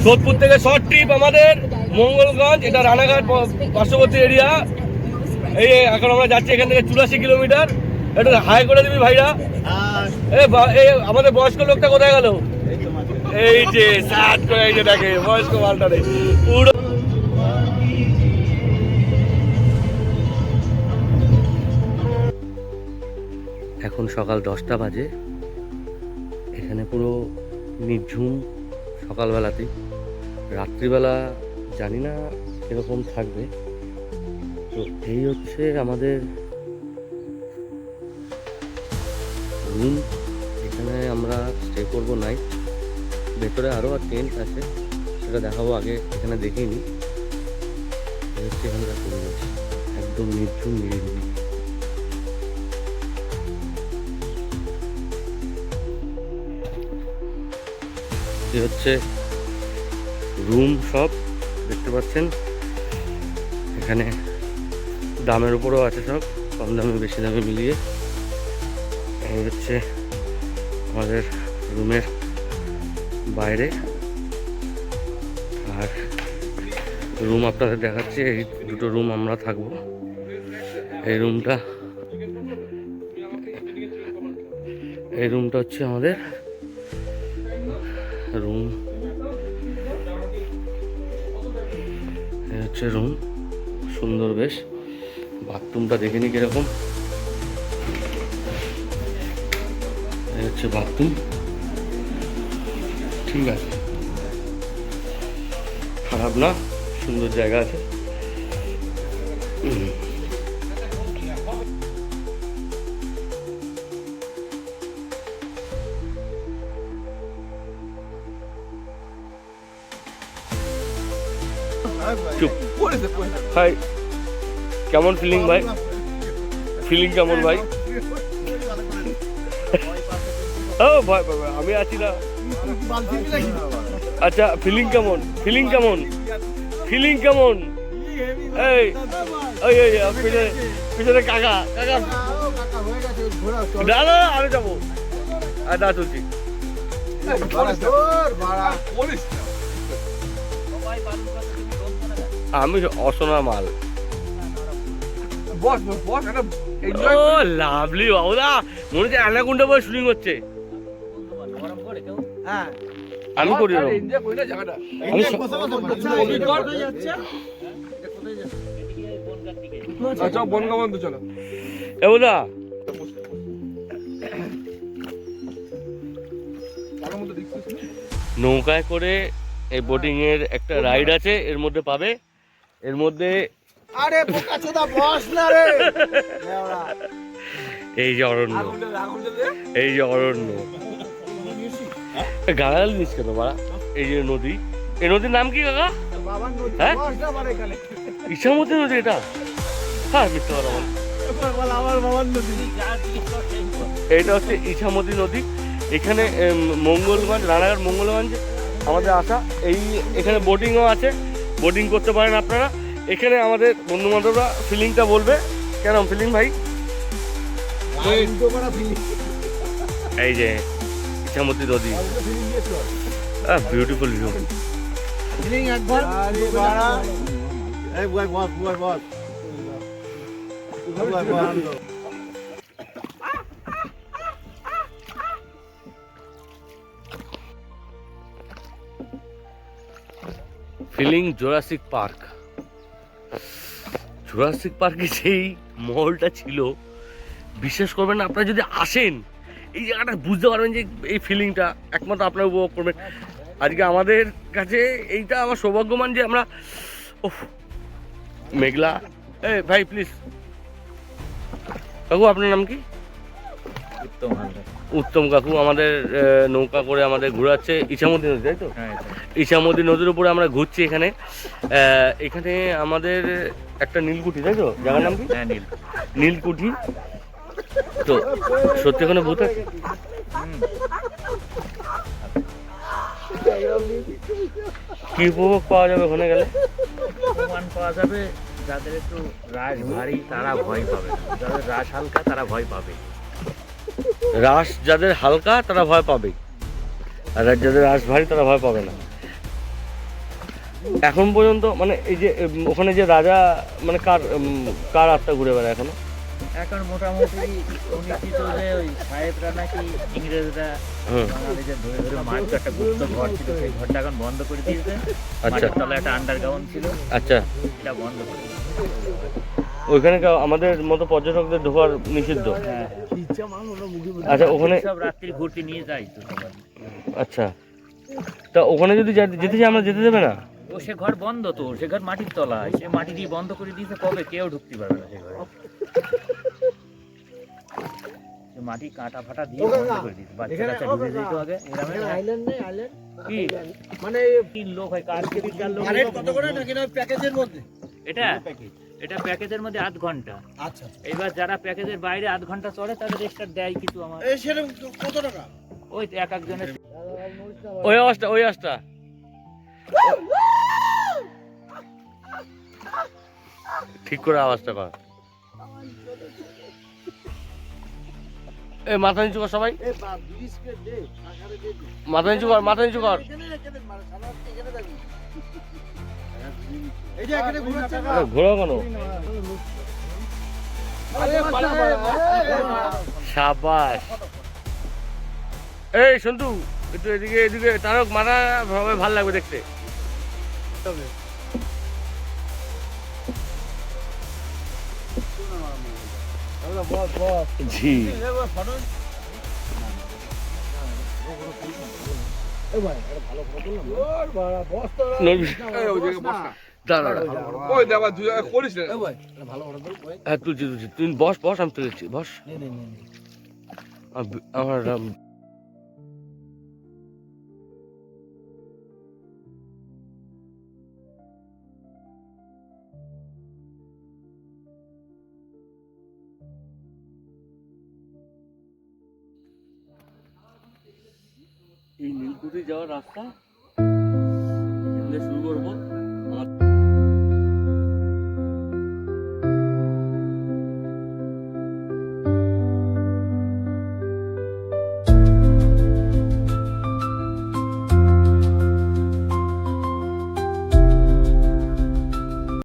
সোদপুর থেকে short trip আমাদের মঙ্গলগঞ্জ এটা রানাঘাট পার্শ্ববর্তী এরিয়া। এই এখন আমরা যাচ্ছি এখান থেকে চুরাশি কিলোমিটার। এটা হাই করে দিবি ভাইরা। এ বা- এ আমাদের বয়স্ক লোকটা কোথায় গেল? এই যে সাত করে এই যে দেখে বয়স্ক মালটারে পুরো এখন সকাল দশটা বাজে। এখানে পুরো নির্ঝুম সকালবেলাতে রাত্রিবেলা জানি না কীরকম থাকবে। তো এই হচ্ছে আমাদের রুম এখানে আমরা স্টে করব নাইট ভেতরে আরও আর টেন্ট আছে। সেটা দেখাবো আগে, এখানে দেখিনি। হচ্ছে এখানকার একদম নির্ঝুম নিরিবিলি। এই হচ্ছে রুম সব, দেখতে পাচ্ছেন? এখানে দামের উপরও আছে সব, কম দামে বেশি দামে মিলিয়ে। এই হচ্ছে আমাদের রুমের বাইরে। আর রুম আপনাদের দেখাচ্ছি, এই দুটো রুম আমরা থাকব। এই রুমটা এই রুমটা হচ্ছে আমাদের রুম হচ্ছে রুম সুন্দর বেশ। বাথরুমটা দেখে নি কীরকম। হচ্ছে বাথরুম ঠিক আছে। খারাপ না, সুন্দর জায়গা আছে। চুপ। হাই কেমন ফিলিং ভাই? ফিলিং কেমন ভাই? ও ভয় ভয়, আমি আছি না। আচ্ছা ফিলিং কেমন? ফিলিং কেমন? ফিলিং কেমন? এই ওই ওই পিছনে পিছনে কাকা কাকা। না আমি যাব। আর না তুলছি। আমি অসনা মাল। বস বস বস একটা ও লাভলি বাবুদা মনে হচ্ছে অ্যানাকুন্ডা বলে শুটিং হচ্ছে। হ্যাঁ। আমি করি এরকম। এনজয় করি না জায়গাটা। আমি আচ্ছা চলো। এ বাবুদা। নৌকায় করে এই বোটিং এর একটা রাইড আছে এর মধ্যে পাবে। এর মধ্যে আরে বোকা চোদা বস না রে। এই যে অরণ্য। এই যে অরণ্য। গাড়াল নিস কেন বাড়া? এই যে নদী। এই নদীর নাম কি কাকা? হ্যাঁ? ইচ্ছামতি নদী এটা? হ্যাঁ মিথ্যা কথা এইটা হচ্ছে ইছামতি নদী। এখানে মঙ্গলগঞ্জ রানাঘাট মঙ্গলগঞ্জ আমাদের আসা। এই এখানে বোটিংও আছে। বোটিং করতে পারেন আপনারা। এখানে আমাদের বন্ধু বান্ধবরা ফিলিংটা বলবে। কেন ফিলিং ভাই? এই যে ইছামতি নদী ফিলিং বিউটিফুল ভিউ ফিলিং একবার। আরে বাড়া। এই boss boss. Boss. Feeling Jurassic Park Jurassic পার্কে সেই মহলটা ছিল, বিশ্বাস করবেন না, আপনারা যদি আসেন, এই জায়গাটা বুঝতে পারবেন যে এই ফিলিংটা একমাত্র আপনারা উপভোগ করবেন। আজকে আমাদের কাছে এইটা আমার সৌভাগ্যমান যে আমরা ওহ মেঘলা। এ ভাই প্লিজ কাকু, আপনার নাম কি? উত্তম কাকু আমাদের নৌকা করে আমাদের ঘোরাচ্ছে ইছামতি নদী তাই তো? ইছামতি নদীর উপরে আমরা ঘুরছি এখানে। এখানে আমাদের একটা নীলকুঠি তাই তো? জায়গার নাম কি? নীলকুঠি। তো সত্যি কোনো ভূত আছে? কি উপভোগ পাওয়া যাবে ওখানে গেলে? প্রমাণ পাওয়া যাবে যাদের একটু রাস ভারী তারা ভয় পাবে। যাদের রাস হালকা তারা ভয় পাবে। রাস যাদের হালকা তারা ভয় পাবে। আর যাদের রাস ভারী তারা ভয় পাবে না। এখন পর্যন্ত মানে এই যে ওখানে যে রাজা মানে কার কার আত্মা ঘুরে বেড়ায় এখনও? এখন মোটামুটি উনিশিত যে ওই সাহেবরা নাকি ইংরেজরা বাঙালিদের ধরে ধরে মারতো একটা গুপ্ত ঘর ছিল সেই ঘরটা এখন বন্ধ করে দিয়েছে। আচ্ছা। তলায় একটা আন্ডারগ্রাউন্ড ছিল। আচ্ছা। এটা বন্ধ করে ওইখানে আমাদের মতো পর্যটকদের ঢোকার নিষিদ্ধ? হ্যাঁ। আচ্ছা ওখানে সব রাত্রি ঘুরতে নিয়ে যাই তো আচ্ছা। তা ওখানে যদি যেতে চাই আমরা যেতে দেবে না? ও সে ঘর বন্ধ তো সে ঘর মাটির তলায়। সে মাটি দিয়ে বন্ধ করে দিয়েছে কবে কেউ ঢুকতে পারবে না সে ঘরে। মাটি কাটা ফাটা দিয়ে বন্ধ করে দিয়েছে। বাচ্চা কাচ্চা ঢুকে যেত আগে কি? মানে তিন লোক হয় কার লোক কত করে নাকি না প্যাকেজের মধ্যে? এটা? এটা প্যাকেজের মধ্যে আধ ঘণ্টা। আচ্ছা এইবার যারা প্যাকেজের বাইরে আধ ঘণ্টা চড়ে তাদের এক্সট্রা দেয় কিছু আমার। এই সেরকম কত টাকা? ওই তো এক একজনের। ওই আওয়াজটা ওই আওয়াজটা ঠিক করে আওয়াজটা কর। এ মাথা নিচু কর সবাই। মাথা নিচু কর মাথা নিচু কর। মারা থাকবি এই কেন? সাবাস। সন্তু একটু এদিকে এদিকে। তারক ভালো লাগবে দেখতে। জি তুলছি তুলছি। তুই বস বস আমি তুলেছি বস। আম- আমার এই নীলকুঠি যাওয়ার রাস্তা। শুরু করব।